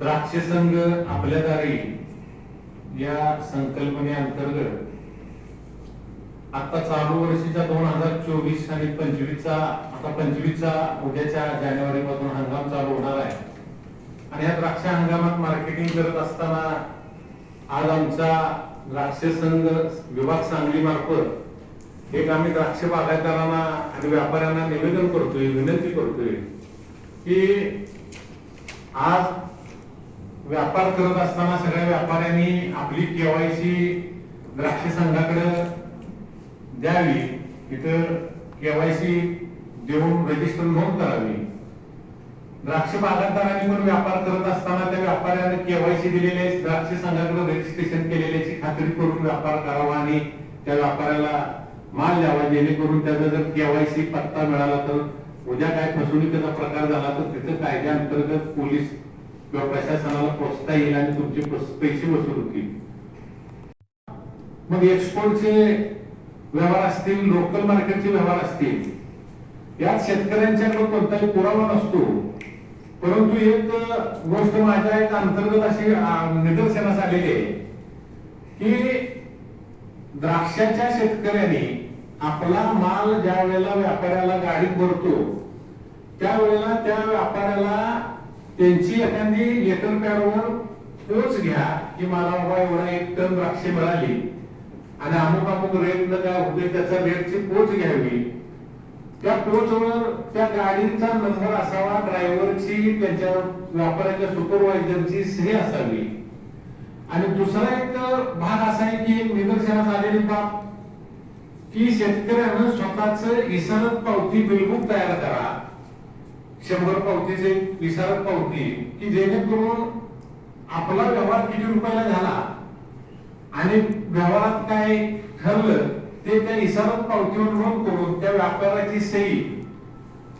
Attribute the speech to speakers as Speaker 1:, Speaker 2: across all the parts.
Speaker 1: द्राक्ष संघ आपल्या दारी या संकल्पने अंतर्गत आता चालू वर्षीच्या दोन हजार चोवीस आणि पंचवीसचा आता पंचवीसचा उद्याच्या जानेवारी पासून हंगाम चालू होणार आहे. आणि या द्राक्ष हंगामात मार्केटिंग करत असताना आज आमचा द्राक्ष संघ विभाग सांगली मार्फत एक आम्ही द्राक्ष बागायतदारांना आणि व्यापाऱ्यांना निवेदन करतोय विनंती करतोय. की आज व्यापार करत असताना सगळ्या व्यापाऱ्यांनी आपली केवायसी द्राक्ष संघाकडे द्यावी. इतर केवायसी देऊन रजिस्टर नोंद करावी. द्राक्ष बागायतदारांनी पण व्यापार करत असताना त्या व्यापाऱ्याने केवायसी दिलेले द्राक्ष संघाकडे रजिस्ट्रेशन केलेल्याची खात्री करून व्यापार करावा आणि त्या व्यापाऱ्याला माल द्यावा. जेणेकरून त्याचा जर केवायसी पत्ता मिळाला तर उद्या काय फसवणुकीचा प्रकार झाला तर तिथं कायद्याअंतर्गत पोलीस किंवा प्रशासनाला पोचता येईल आणि तुमचे पैसे वसूल होतील. मग एक्सपोर्टचे व्यवहार असतील लोकल मार्केटचे व्यवहार असतील यात शेतकऱ्यांच्याकडे कोणताही पुरावा नसतो. परंतु एक गोष्ट माझ्या एक अंतर्गत अशी निदर्शनास आलेली आहे की द्राक्षाच्या शेतकऱ्यांनी आपला माल ज्या वेळेला व्यापाऱ्याला गाडीत भरतो त्यावेळेला त्या व्यापाऱ्याला त्यांची एखादी लेटर पॅडवर पोच घ्या की मला बाबा एवढा एक टन द्राक्षे मिळाली. आणि अमुक अमुक रेट काय होते त्याचा रेटची पोच घ्यावी. त्या पोचवर त्या गाडीचा नंबर असावा ड्रायव्हरची त्यांच्या व्यापाऱ्याच्या सुपरवायझरची सही असावी. आणि दुसरा एक भाग असा आहे की एक निदर्शनास आलेली बाब की शेतकऱ्यानं स्वतःच इसारत पावती बिलबुक तयार करा. शंभर पावतीचे इसारत पावती की जेणेकरून आपला व्यवहार किती रुपयाला झाला? आणि व्यवहारात काय ठरलं ते त्या इसारत पावतीवर नोंद करून त्या व्यापाराची सही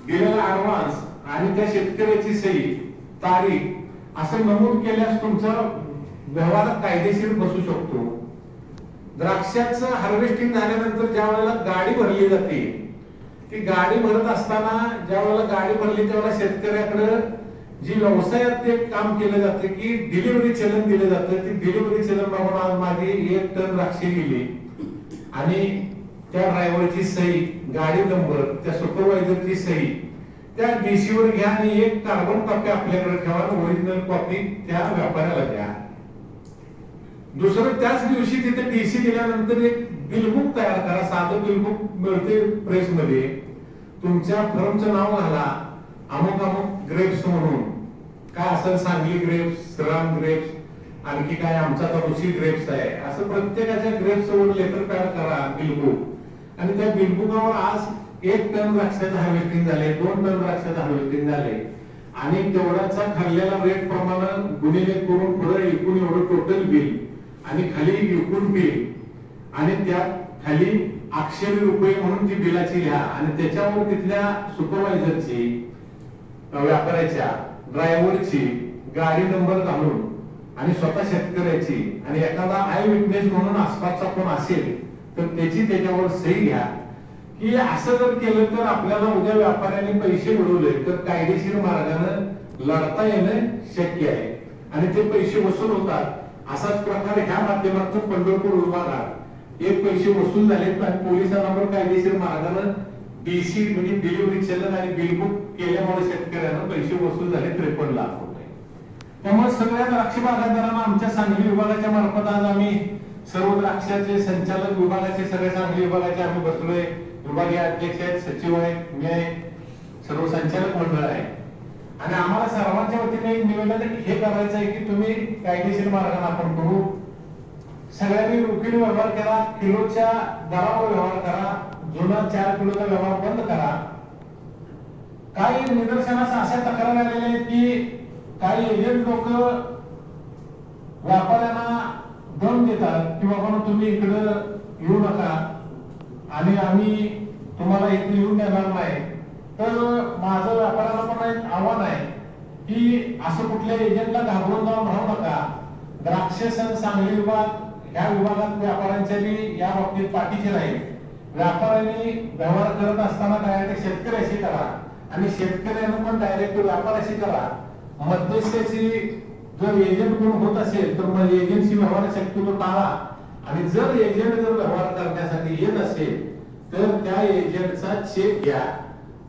Speaker 1: दिलेला ऍडव्हान्स आणि त्या शेतकऱ्याची सही तारीख असं नमूद केल्यास तुमचा व्यवहार कायदेशीर बसू शकतो. द्राक्षाचं हार्वेस्टिंग झाल्यानंतर ज्या वेळेला गाडी भरली जाते ती गाडी भरत असताना ज्या वेळेला गाडी भरली त्यावेळेला शेतकऱ्याकडे जी व्यवसायात ते काम केलं जातं की डिलिव्हरी चलन दिलं जातं ती डिलिव्हरी चलन बाबा आज माझी एक टन द्राक्षे गेली. आणि त्या ड्रायव्हरची सही गाडी नंबर त्या सुपरवायझरची सही त्या डीसीवर घ्या आणि एक कार्बन कॉपी आपल्याकडे ठेवा ओरिजिनल कॉपी त्या व्यापाऱ्याला द्या. दुसरं त्याच दिवशी तिथे टीसी दिल्यानंतर एक बिलबुक तयार करा साधं बिलबुक मिळते प्रेस मध्ये तुमच्या फर्मचं नाव घाला अमुक अमुक ग्रेप्स म्हणून. काय असेल सांगली ग्रेप्स श्रीराम ग्रेप्स आणखी काय आमचा आता ऋषी ग्रेप्स आहे. असं प्रत्येकाच्या ग्रेप्स वर लेटर पॅड करा बिलबुक. आणि त्या बिलबुकावर आज एक टन द्राक्षाचं हार्वेस्टिंग झाले दोन टन द्राक्षाचं हार्वेस्टिंग झाले. आणि तेवढ्याचा ठरलेला रेट प्रमाणे गुन्हे करून पुढे एकूण एवढं टोटल बिल आणि खाली विकून बिल आणि त्या खाली अक्षरी रुपये म्हणून ती बिलाची लिहा. आणि त्याच्यावर तिथल्या सुपरवायझरची व्यापाऱ्याच्या ड्रायव्हरची गाडी नंबर घालून आणि स्वतः शेतकऱ्याची आणि एखादा आय विटनेस म्हणून आसपासचा कोण असेल तर त्याची त्याच्यावर सही घ्या. की असं जर केलं तर आपल्याला उद्या व्यापाऱ्याने पैसे मिळवले तर कायदेशीर मार्गाने लढता येणं शक्य आहे. आणि ते पैसे वसूल होतात. असाच प्रकार ह्या माध्यमातून पंढरपूर विभागात एक पैसे वसूल झाले आणि पोलिसांना पण कायदेशीर मार्गानं डीसी म्हणजे डिलिव्हरी चलन आणि बिलबुक केल्यामुळे शेतकऱ्यांना पैसे वसूल झाले त्रेपन्न लाख रुपये. त्यामुळे सगळ्या द्राक्ष बागायतदारांना आमच्या सांगली विभागाच्या मार्फत आज आम्ही सर्व द्राक्षाचे संचालक विभागाचे सगळे सांगली विभागाचे आम्ही बसलोय. विभागीय अध्यक्ष आहेत सचिव आहेत मी आहे सर्व संचालक मंडळ आहे. आणि आम्हाला सर्वांच्या वतीने एक निवेदन हे करायचं आहे की तुम्ही कायदेशीर मार्गाने आपण करू सगळ्यांनी रोखीने व्यवहार करा किलोच्या दरावर व्यवहार करा जुना चार किलोचा व्यवहार बंद करा. काही निदर्शनास अशा तक्रार आलेल्या आहेत की काही एजंट लोक व्यापाऱ्यांना दम देतात की बाबा तुम्ही इकडं येऊ नका. आणि आम्ही तुम्हाला इथे येऊन देणार नाही. तर माझं व्यापाऱ्यांना पण एक आव्हान आहे की असं कुठल्या एजंटला घाबरून जाऊन राहू नका. द्राक्ष सण सांगली विभाग या विभागात व्यापाऱ्यांच्या बी या बाबतीत पाठीचे राहील व्यापाऱ्यांनी व्यवहार करत असताना काय ते शेतकऱ्याशी करा. आणि शेतकऱ्यांना पण डायरेक्ट व्यापाऱ्याशी करा. मध्यस्थाची जर एजंट कोण होत असेल तर मग एजंटशी व्यवहार शक्यतो टाळा. आणि जर एजंट जर व्यवहार करण्यासाठी येत असेल तर त्या एजंटचा चेक घ्या.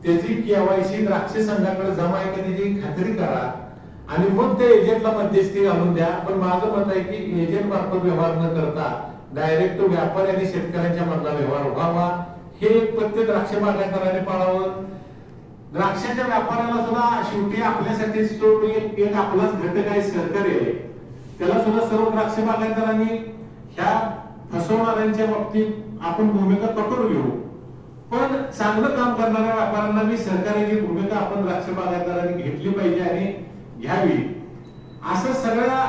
Speaker 1: त्याची केवायसी द्राक्ष संघाकडे जमा आहे का त्याची खात्री करा. आणि मग त्या एजंटला मध्यस्थी घालून द्या. पण माझं मत आहे की एजंट मार्फत व्यवहार न करता डायरेक्ट व्यापारी आणि शेतकऱ्यांच्या मधला व्यवहार व्हावा हे एक पथ्य द्राक्ष बागायतदाराने पाळावं. द्राक्षाच्या व्यापाराला सुद्धा शेवटी आपल्यासाठी तो एक आपलाच घटक आहे सहकार्य आहे. त्याला सुद्धा सर्व द्राक्ष बागायतदारांनी ह्या फसवणाऱ्यांच्या बाबतीत आपण भूमिका कठोर घेऊ. पण चांगलं काम करणाऱ्या व्यापाऱ्यांना मी सहकार्याची भूमिका आपण द्राक्ष बागायतदारांनी घेतली पाहिजे आणि घ्यावी. असं सगळ्या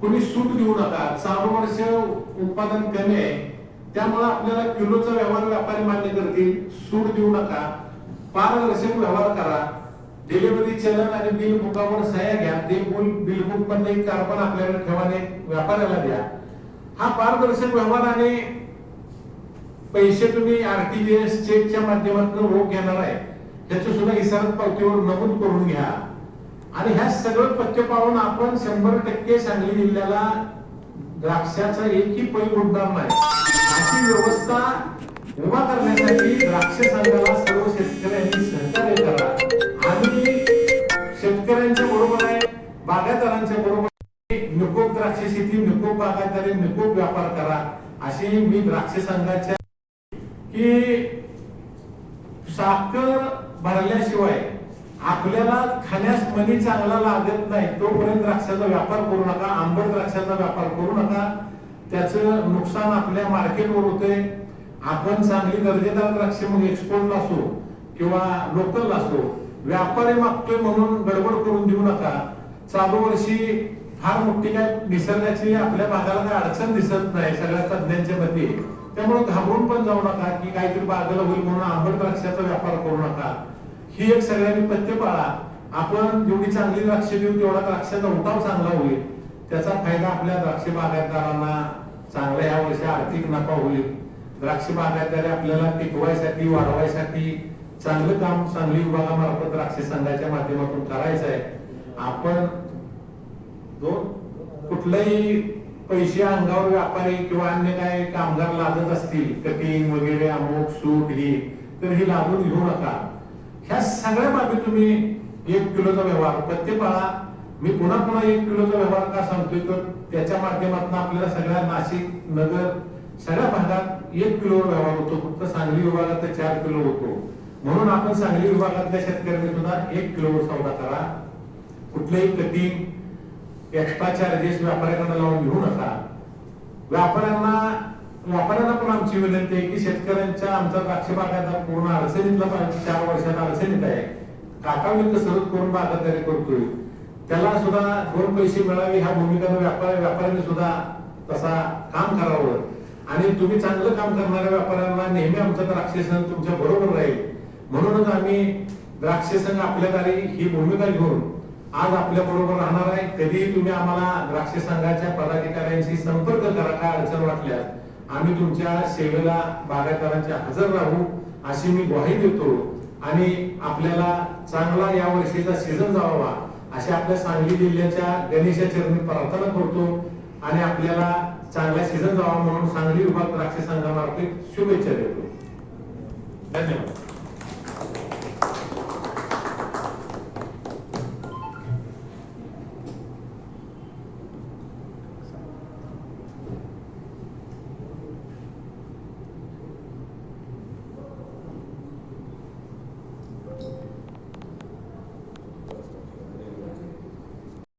Speaker 1: कोणी सूट देऊ नका. चालू वर्ष उत्पादन कमी आहे. त्यामुळे आपल्याला किलोचा व्यवहार व्यापारी मान्य करतील. सूट देऊ नका. पारदर्शक व्यवहार करा. डिलिव्हरी चलन आणि बिल बुकावर सह्या घ्या. ते बिल बिल बुक पण एक कारपण आपल्याला ठेवाने व्यापाऱ्याला द्या. हा पारदर्शक व्यवहार आणि पैसे तुम्ही आरटीजीएस चेकच्या माध्यमातून रोख घेणार आहे त्याचं सुद्धा इशारत पावतीवर नमूद करून घ्या. आणि ह्या सगळं पथ्य पाहून आपण शंभर टक्के सांगली जिल्ह्याला द्राक्षाचा एकही पैक उडणार नाही. अशी व्यवस्था उभा करण्यासाठी द्राक्ष संघाला सर्व शेतकऱ्यांनी सहकार्य करा. आणि शेतकऱ्यांच्या बरोबर आहे बागायतदारांच्या बरोबर नको निकोप द्राक्ष शेती निकोप बागायतदारी निकोप व्यापार करा. अशी मी द्राक्ष संघाच्या की साखर भरल्याशिवाय आपल्याला खाण्यास मनी चांगला लागत नाही. तोपर्यंत द्राक्षाचा व्यापार करू नका आंबट द्राक्षाचा व्यापार करू नका. त्याचं नुकसान आपल्या मार्केटवर होते. आपण चांगली दर्जेदार द्राक्ष मग एक्सपोर्टला असो किंवा लोकल असो व्यापारी मागतोय म्हणून गडबड करून देऊ नका. चालू वर्षी फार मोठी काय निसर्गाची आपल्या भागाला काय अडचण दिसत नाही सगळ्या तज्ञांच्या मते. त्यामुळे घाबरून पण जाऊ नका की काहीतरी बाजूला होईल म्हणून आंबट द्राक्षाचा व्यापार करू नका. ही एक सगळ्यांनी पथ्य पाळा. आपण जेवढी चांगली द्राक्ष देऊ तेवढा द्राक्षाचा उठाव चांगला होईल. त्याचा फायदा आपल्या द्राक्ष बागायतदारांना चांगला या वर्षी आर्थिक नफा होईल. द्राक्ष बागायतदारी आपल्याला टिकवायसाठी वाढवायसाठी चांगलं काम सांगली विभागामार्फत द्राक्ष संघाच्या माध्यमातून करायचं आहे आपण दोन कुठलाही पैसे अंगावर व्यापारी किंवा अन्य काय कामगार लादत असतील कटिंग वगैरे अमुक सूट ही तर ही लादून घेऊ नका. ह्या सगळ्या बाबी तुम्ही एक किलोचा व्यवहार प्रत्येकाला पाळा मी पुन्हा पुन्हा एक किलोचा व्यवहार का सांगतोय तर त्याच्या माध्यमातून आपल्याला सगळ्या नाशिक नगर सगळ्या भागात एक किलो व्यवहार होतो. फक्त सांगली विभागात तर चार किलो होतो. म्हणून आपण सांगली विभागातल्या शेतकऱ्यांनी सुद्धा एक किलोवर सौदा करा. कुठलंही कटिंग एक्स्ट्रा चार्जेस व्यापाऱ्यांना लावून घेऊ नका. व्यापाऱ्यांना व्यापाऱ्यांना पण आमची विनंती आहे की शेतकऱ्यांच्या आमचा द्राक्ष बागायतदार पूर्ण अडचणीतला पा- चार वर्षात अडचणीत आहे. काका मी सरळ करून बागायतदारी करतोय. त्याला सुद्धा दोन पैसे मिळावे ह्या भूमिकेनं व्यापारी व्यापाऱ्यांनी सुद्धा तसा काम करावं. आणि तुम्ही चांगलं काम करणाऱ्या व्यापाऱ्यांना नेहमी आमचा द्राक्ष संघ तुमच्या बरोबर राहील. म्हणूनच आम्ही द्राक्ष संघ आपल्या दारी ही भूमिका घेऊन आज आपल्या बरोबर राहणार आहे. कधीही तुम्ही आम्हाला द्राक्ष संघाच्या पदाधिकाऱ्यांशी संपर्क करा काय अडचण वाटल्यास आम्ही तुमच्या सेवेला बागायतदारांच्या हजर राहू अशी मी ग्वाही देतो. आणि आपल्याला चांगला या वर्षीचा सीझन जावा अशा आपल्या सांगली जिल्ह्याच्या गणेशा चरणी प्रार्थना करतो. आणि आपल्याला चांगला सीझन जावा म्हणून सांगली विभाग द्राक्ष संघामार्फत शुभेच्छा देतो. धन्यवाद.